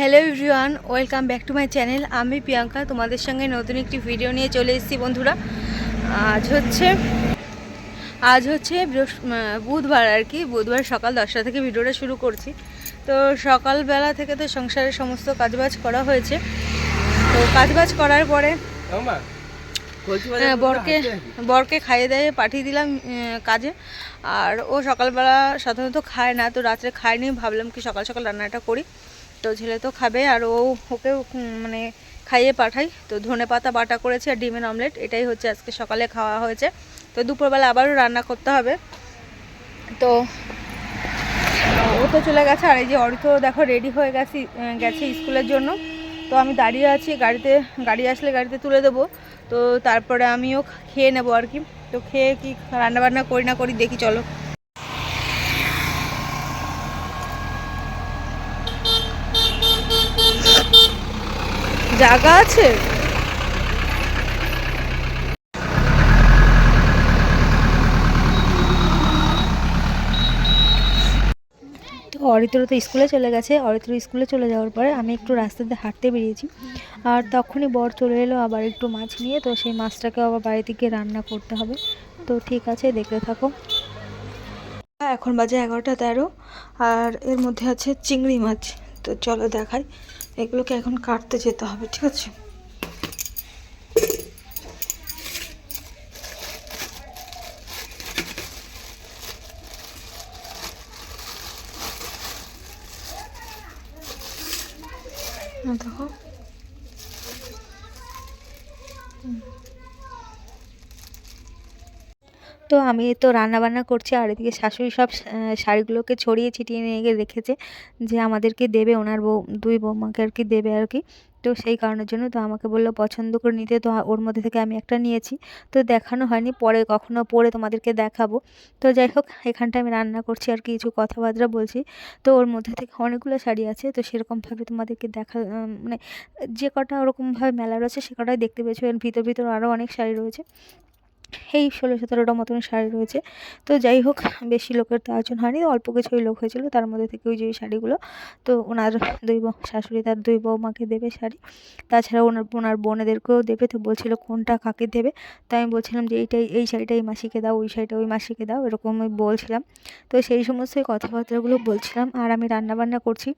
Hello everyone welcome back to my channel. আমি প্রিয়াঙ্কা তোমাদের সঙ্গে নতুন একটি ভিডিও নিয়ে চলে এসেছি বন্ধুরা। আজ হচ্ছে আজ হচ্ছে বুধবার আর কি। বুধবার সকাল দশটা থেকে ভিডিওটা শুরু করছি। তো সকালবেলা থেকে তো সংসারের সমস্ত কাজবাজ করা হয়েছে। তো কাজবাজ করার পরে হ্যাঁ, বরকে বরকে খাইয়ে দিয়ে পাঠিয়ে দিলাম কাজে। আর ও সকালবেলা সাধারণত খায় না তো রাত্রে খায়নি। ভাবলাম কি সকাল সকাল রান্নাটা করি। তো ছেলে তো খাবে আর ও ওকেও মানে খাইয়ে পাঠাই। তো ধনে পাতা বাটা করেছে আর ডিমের অমলেট, এটাই হচ্ছে আজকে সকালে খাওয়া হয়েছে। তো দুপুরবেলা আবারও রান্না করতে হবে। তো ও তো চলে গেছে আর এই যে অরিত, দেখো রেডি হয়ে গেছে গেছে স্কুলের জন্য। তো আমি দাঁড়িয়ে আছি, গাড়িতে, গাড়ি আসলে গাড়িতে তুলে দেবো। তো তারপরে আমিও খেয়ে নেব আর কি। তো খেয়ে কি রান্না বান্না করি না করি দেখি, চলো। জায়গা আছে? তো অরিত্র তো স্কুলে চলে গেছে। অরিত্র স্কুলে চলে যাওয়ার পরে আমি একটু রাস্তাতে হাঁটতে বেরিয়েছি। আর তখনই বর চলে এলো আবার একটু মাছ নিয়ে। তো সেই মাছটাকে আবার বাড়িতে গিয়ে রান্না করতে হবে। তো ঠিক আছে দেখতে থাকো। এখন বাজে এগারোটা তেরো। আর এর মধ্যে আছে চিংড়ি মাছ। তো চলো দেখাই। এগুলোকে এখন কাটতে যেতে হবে ঠিক আছে? দেখো। দেখো তো আমি তো রান্না বান্না করছি আর এদিকে শাশুড়ি সব শাড়িগুলোকে ছড়িয়ে ছিটিয়ে নিয়ে রেখেছে যে আমাদেরকে দেবে, ওনার বউ, দুই বৌমাকে আর কি দেবে আর কি। তো সেই কারণের জন্য তো আমাকে বলল, পছন্দ করে নিতে। তো ওর মধ্যে থেকে আমি একটা নিয়েছি। তো দেখানো হয়নি, পরে কখনো পরে তোমাদেরকে দেখাবো। তো যাই হোক, এখানটা আমি রান্না করছি আর কিছু কথাবার্তা বলছি। তো ওর মধ্যে থেকে অনেকগুলো শাড়ি আছে, তো সেরকমভাবে তোমাদেরকে দেখা মানে যে কটা ওরকমভাবে মেলা রয়েছে সে কটাই দেখতে পেয়েছ। এর ভিতর ভিতর আরও অনেক শাড়ি রয়েছে। এই ষোলো সতেরোটা মতন শাড়ি রয়েছে। তো যাই হোক, বেশি লোকের তো আয়োজন হয়নি, অল্প কিছুই লোক হয়েছিল, তার মধ্যে থেকে ওই যে শাড়িগুলো। তো ওনার দুই বউ, শাশুড়ি তার দুই বৌমাকে দেবে শাড়ি। তাছাড়া ওনার ওনার বোনেদেরকেও দেবে, তো বলছিল কোনটা কাকে দেবে। তো আমি বলছিলাম যে এইটাই, এই শাড়িটা এই মাসিকে দাও, ওই শাড়িটা ওই মাসিকে দাও এরকম আমি বলছিলাম। তো সেই সমস্ত কথাবার্তাগুলো বলছিলাম, আর আমি রান্না বান্না করছি।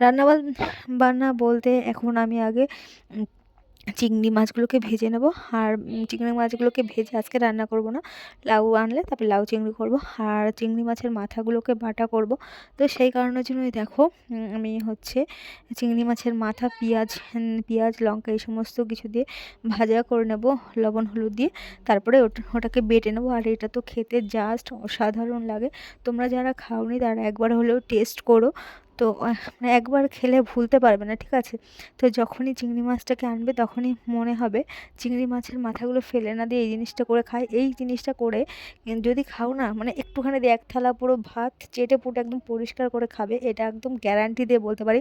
রান্না বান- বান্না বলতে এখন আমি আগে চিংড়ি মাছগুলোকে ভেজে নেব। আর চিংড়ি মাছগুলোকে ভেজে আজকে রান্না করব না। লাউ আনলে তারপরে লাউ চিংড়ি করব। আর চিংড়ি মাছের মাথাগুলোকে বাটা করব। তো সেই কারণের জন্যই দেখো আমি হচ্ছে চিংড়ি মাছের মাথা, পেঁয়াজ পেঁয়াজ, লঙ্কা এই সমস্ত কিছু দিয়ে ভাজা করে নেব, লবণ, হলুদ দিয়ে। তারপরে ওটা, ওটাকে বেটে নেব। আর এটা তো খেতে জাস্ট অসাধারণ লাগে। তোমরা যারা খাওনি তারা একবার হলেও টেস্ট করো। তো মানে একবার খেলে ভুলতে পারবে না, ঠিক আছে? তো যখনই চিংড়ি মাছটাকে আনবে তখনই মনে হবে চিংড়ি মাছের মাথাগুলো ফেলে না দিয়ে এই জিনিসটা করে খাই এই জিনিসটা করে যদি খাও না মানে একটুখানি দিয়ে এক থালা পুরো ভাত চেটে পুটে একদম পরিষ্কার করে খাবে, এটা একদম গ্যারান্টি দিয়ে বলতে পারি।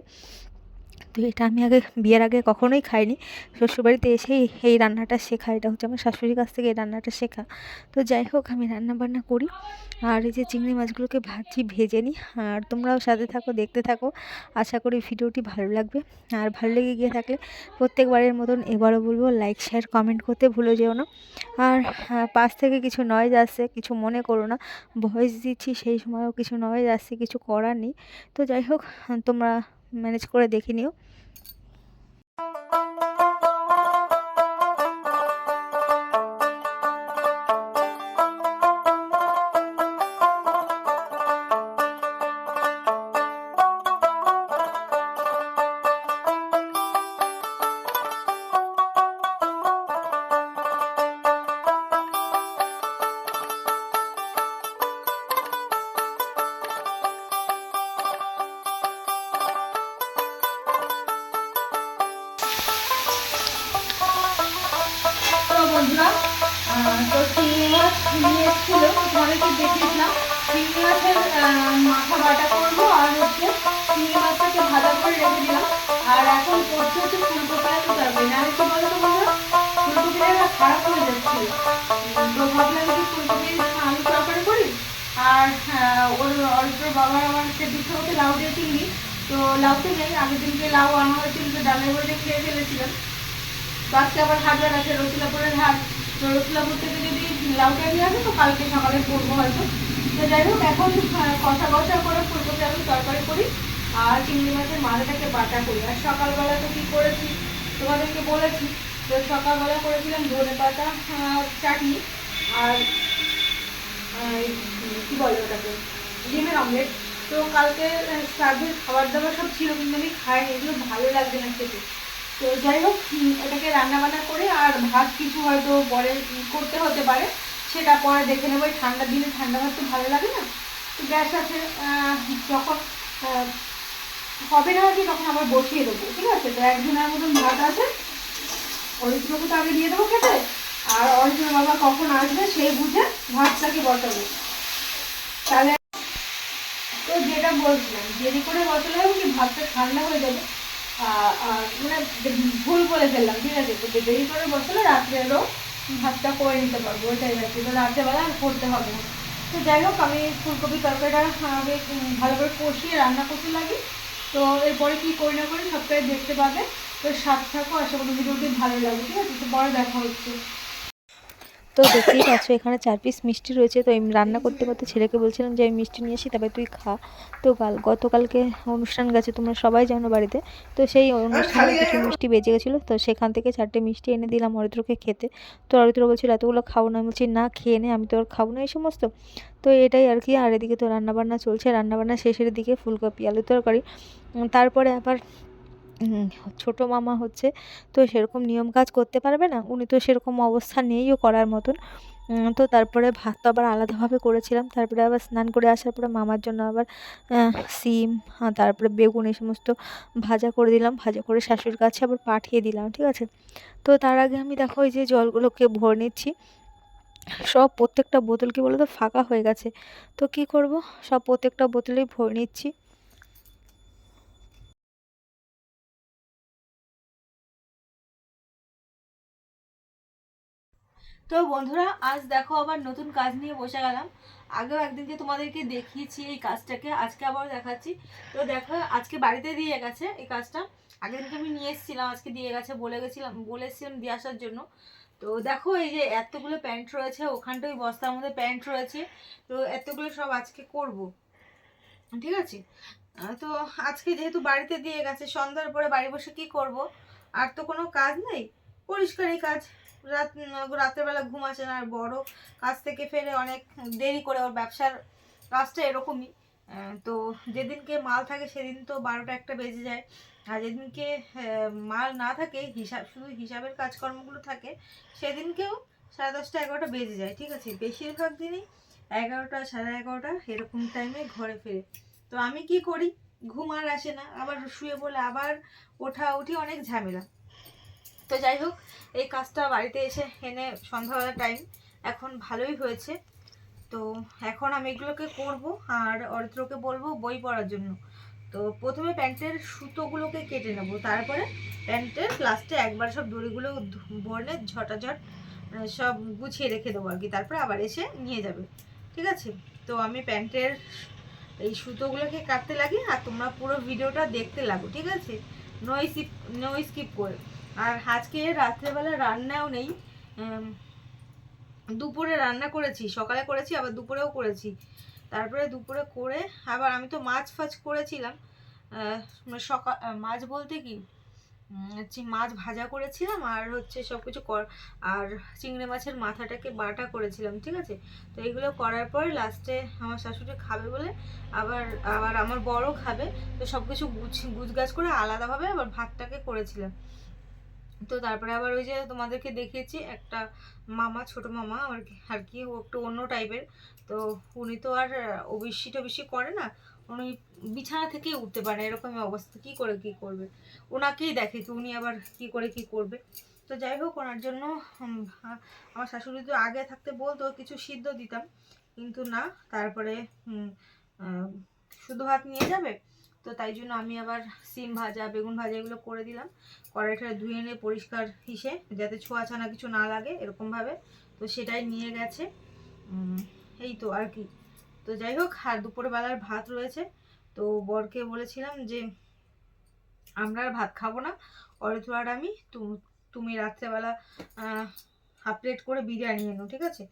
তো এটা আমি আগে বিয়ের আগে কখনোই খাইনি। শ্বশুরবাড়িতে এসেই এই রান্নাটা শেখা, এটা হচ্ছে আমার শাশুড়ির কাছ থেকে এই রান্নাটা শেখা। তো যাই হোক, আমি রান্না বান্না করি। আর এই যে চিংড়ি মাছগুলোকে ভাজি ভেজে নিই। আর তোমরাও সাথে থাকো, দেখতে থাকো। আশা করি ভিডিওটি ভালো লাগবে। আর ভালো লেগে গিয়ে থাকলে প্রত্যেকবারের মতন এবারও বলব লাইক শেয়ার কমেন্ট করতে ভুলে যেও না। আর পাশ থেকে কিছু নয়েজ আসছে, কিছু মনে করো না। ভয়েস দিচ্ছি, সেই সময়ও কিছু নয়েজ আসছে, কিছু করার নেই। তো যাই হোক, তোমরা ম্যানেজ করে দেখে নিও। এসেছিল তোমাদেরকে দেখিয়েছিলাম চিংড়ি মাছের মাথা বাটা করব আর হচ্ছে চিংড়ি মাছটাকে ভাজা করে রেখে দিলাম। আর এখন করছে হচ্ছে ফুলকপি আলু তরকারি। না কি বলো তো বন্ধুরা? ফুলকপিটা না খারাপ হয়ে যাচ্ছিল। তো ভাবলাম যে ফুলকপি আলু তরকারি করি। আর ওর অল্প বাবার আমার দুটো হচ্ছে লাউ দিয়ে চিংড়ি। তো লাউতে নেই, আগের দিনকে লাউ আনা হয়েছিল, তো ডালের বলে খেয়ে ফেলেছিলাম। তো আজকে আবার হাটবার আছে রসুলাপুরের হাট রসুলাপুর থেকে যদি লাউটা নিয়ে আসে তো কালকে সকালে করব হয়তো। তো যাই হোক এখন আহ, কষা কষা করে ফুলকপি আলু তরকারি করি আর চিংড়ি মাছের মাথাটাকে বাটা করি। আর সকালবেলা তো কী করেছি? তোমাদেরকে বলেছি তো সকালবেলা করেছিলাম ধনে পাতা চাটনি আর কি বলে ওটাকে? ডিমের অমলেট। তো কালকে সার্ভের খাবার দাবার সব ছিল কিন্তু আমি খাইনি। এগুলো ভালো লাগছে না খেতে। তো যাই হোক এটাকে রান্না বান্না করে আর ভাত কিছু হয়তো পরে করতে হতে পারে, সেটা পরে দেখে নেব। এই ঠান্ডার দিনে ঠান্ডা ভাত তো ভালো লাগে না। তো গ্যাস আছে যখন হবে না কি তখন আবার বসিয়ে দেবো, ঠিক আছে? তো একদিনের মতন ভাত আছে, অরিত্রকে তো আগে দিয়ে দেবো খেতে, আর অরিত্রের বাবা কখন আসবে সেই বুঝে ভাতটাকে বসাবো। তাহলে, তো যেটা বলছিলাম, দেরি করে বসালে কি ভাতটা ঠান্ডা হয়ে যাবে? মানে ভুল বলে ফেললাম, ঠিক আছে? তো দেরি করে বসলে রাত্রেরও ভাতটা করে নিতে পারব, ওইটাই আর কি। তো রাত্রেবেলা আর করতে হবে না। তো যাই হোক, আমি ফুলকপি তরকারিটা ভালো করে কষিয়ে রান্না করতে লাগি। তো এরপরে কী করি না করি সবটাই দেখতে পাবে। তো সাথে থাকো, আশা করি ভিডিওটি ভালো লাগে ঠিক আছে? তো পরে দেখা হচ্ছে। তো দেখতেই পাচ্ছ এখানে চার পিস মিষ্টি রয়েছে। তো আমি রান্না করতে করতে ছেলেকে বলছিলাম যে আমি মিষ্টি নিয়ে আসি তবে তুই খা। তো কাল গতকালকে অনুষ্ঠান গেছে তোমরা সবাই জানো বাড়িতে। তো সেই অনুষ্ঠানে কিছু মিষ্টি বেজে গেছিল। তো সেখান থেকে চারটে মিষ্টি এনে দিলাম অরিত্রকে খেতে। তো অরিত্র বলছিল এতগুলো খাব না। আমি বলছি না খেয়ে নে আমি তো আর খাব না এই সমস্ত। তো এটাই আর কি। আর এদিকে তো রান্নাবান্না চলছে। রান্নাবান্না শেষের দিকে ফুলকপি আলু তরকারি। তারপরে আবার ছোটো মামা হচ্ছে, তো সেরকম নিয়ম কাজ করতে পারবে না। উনি তো সেরকম অবস্থা নেইও করার মতন। তো তারপরে ভাত তো আবার আলাদাভাবে করেছিলাম। তারপরে আবার স্নান করে আসার পরে মামার জন্য আবার সিম তারপরে বেগুন এই সমস্ত ভাজা করে দিলাম। ভাজা করে শাশুড়ির কাছে আবার পাঠিয়ে দিলাম, ঠিক আছে? তো তার আগে আমি দেখো ওই যে জলগুলোকে ভরে নিচ্ছি। সব প্রত্যেকটা বোতল কি বলো তো ফাঁকা হয়ে গেছে। তো কি করব? সব প্রত্যেকটা বোতলেই ভরে নিচ্ছি। তো বন্ধুরা, আজ দেখো আবার নতুন কাজ নিয়ে বসে গেলাম। আগেও একদিনকে তোমাদেরকে দেখিয়েছি এই কাজটাকে, আজকে আবার দেখাচ্ছি। তো দেখো, আজকে বাড়িতে দিয়ে গেছে এই কাজটা। আগের দিনকে আমি নিয়ে এসেছিলাম, আজকে দিয়ে গেছে বলে গেছিলাম, বলে এসেছিলাম দিয়ে আসার জন্য। তো দেখো, এই যে এতগুলো প্যান্ট রয়েছে ওখানটা ওই বস্তার মধ্যে প্যান্ট রয়েছে। তো এতগুলো সব আজকে করব, ঠিক আছে? তো আজকে যেহেতু বাড়িতে দিয়ে গেছে, সন্ধ্যার পরে বাড়ি বসে কি করব? আর তো কোনো কাজ নেই? পরিষ্কারই কাজ। রাত রাত্রেবেলা ঘুম আসে না, আর বড় কাজ থেকে ফেরে অনেক দেরি করে ওর ব্যবসার কাজটা এরকমই। তো যেদিনকে মাল থাকে সেদিন তো বারোটা একটা বেজে যায়। আর যেদিনকে মাল না থাকে, হিসাব, শুধু হিসাবের কাজকর্মগুলো থাকে, সেদিনকেও সাড়ে দশটা, এগারোটা বেজে যায়, ঠিক আছে? বেশিরভাগ দিনই এগারোটা, সাড়ে এগারোটা, এরকম টাইমে ঘরে ফেরে। তো আমি কি করি? ঘুম আর আসে না, আবার শুয়ে বলে আবার ওঠা উঠি অনেক ঝামেলা। তো যাই হোক, এই কাজটা বাড়িতে এসে এনে সন্ধ্যাবেলা টাইম এখন ভালোই হয়েছে। তো এখন আমি এগুলোকে করব আর অরিত্রকে বলব বই পড়ার জন্য। তো প্রথমে প্যান্টের সুতোগুলোকে কেটে নেব, তারপরে প্যান্টের লাস্টে একবার সব দড়িগুলো ধু- ভরে ঝটাঝট সব গুছিয়ে রেখে দেবো আর কি, তারপরে আবার এসে নিয়ে যাবে। ঠিক আছে? তো আমি প্যান্টের এই সুতোগুলোকে কাটতে লাগি আর তোমরা পুরো ভিডিওটা দেখতে লাগো, ঠিক আছে? নো স্কিপ নো স্কিপ করে। আর আজকে রাত্রেবেলা রান্নাও নেই দুপুরে রান্না করেছি, সকালে করেছি, আবার দুপুরেও করেছি। তারপরে দুপুরে করে আবার আমি তো মাছ ফাছ করেছিলাম সকাল মাছ বলতে কি হচ্ছে মাছ ভাজা করেছিলাম আর হচ্ছে সব কিছু কর, আর চিংড়ি মাছের মাথাটাকে বাটা করেছিলাম, ঠিক আছে? তো এগুলো করার পর লাস্টে আমার শাশুড়ি খাবে বলে আবার আবার আমার বড় খাবে, তো সব কিছু গুছ, গুছগাছ করে আলাদাভাবে আবার ভাতটাকে করেছিলাম। তো তারপরে আবার ওই যে তোমাদেরকে দেখিয়েছি, একটা মামা, ছোট মামা, আর কি আর কি, ও একটু অন্য টাইপের তো উনি তো আর ওবিসি টবিসি করে না, উনি বিছানা থেকেই উঠতে পারে এরকম অবস্থা, কি করে, কি করবে? ওনাকেই দেখে তো উনি আবার কি করে, কি করবে? তো যাই হোক, ওনার জন্য আমার শাশুড়ি তো আগে থাকতে বলতো, কিছু সিদ্ধ দিতাম, কিন্তু না, তারপরে শুধু হাত নিয়ে যাবে তো তাই জন্য আমি আবার সিম ভাজা, বেগুন ভাজা এগুলো করে দিলাম। কড়াইটা ধুয়ে নিয়ে পরিষ্কার হিসে যাতে ছোঁয়া ছানা কিছু না লাগে এরকমভাবে। তো সেটাই নিয়ে গেছে। এই তো আর কি। তো যাই হোক, আর দুপুরবেলার ভাত রয়েছে। তো বরকে বলেছিলাম যে, আমরা আর ভাত খাব না। অরিত্র আর আমি তুমি রাত্রেবেলা হাফ প্লেট করে বিরিয়ানি এনো, ঠিক আছে?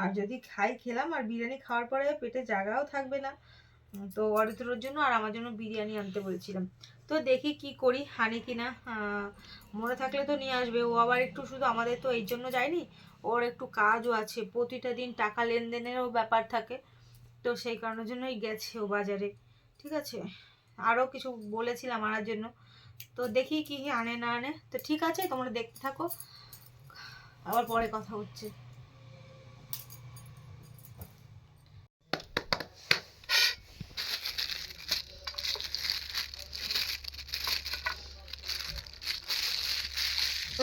আর যদি খাই, খেলাম। আর বিরিয়ানি খাওয়ার পরে পেটে জাগাও থাকবে না। তো অরিত্রর জন্য আর আমার জন্য বিরিয়ানি আনতে বলেছিলাম। তো দেখি কি করি, হানি কিনা মনে থাকলে তো নিয়ে আসবে। ও আবার একটু শুধু আমাদের তো এই জন্য যায়নি, ওর একটু কাজও আছে, প্রতিটা দিন টাকা লেনদেনেরও ব্যাপার থাকে। তো সেই কারণের জন্যই গেছে ও বাজারে, ঠিক আছে? আরও কিছু বলেছিলাম আনার জন্য। তো দেখি কি আনে না আনে। তো ঠিক আছে, তোমরা দেখতে থাকো। আবার পরে কথা হচ্ছে।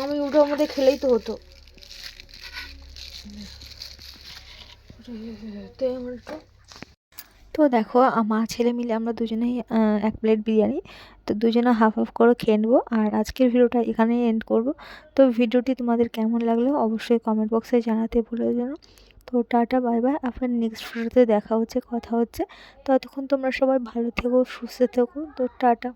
আমি উঠোর মধ্যে খেলেই তো হতো। তো দেখো মা ছেলে মিলে আমরা দুজনেই এক প্লেট বিরিয়ানি, তো দুজনে হাফ হাফ করে খেয়ে নেব। আর আজকের ভিডিওটা এখানেই এন্ড করব। তো ভিডিওটি তোমাদের কেমন লাগল অবশ্যই কমেন্ট বক্সে জানাতে ভুলো যেন তো টাটা বাই বাই আপনার নেক্সট ভিডিওতে দেখা হচ্ছে, কথা হচ্ছে। ততক্ষণ তোমরা সবাই ভালো থেকো, সুস্থ থেকো। তো টাটা।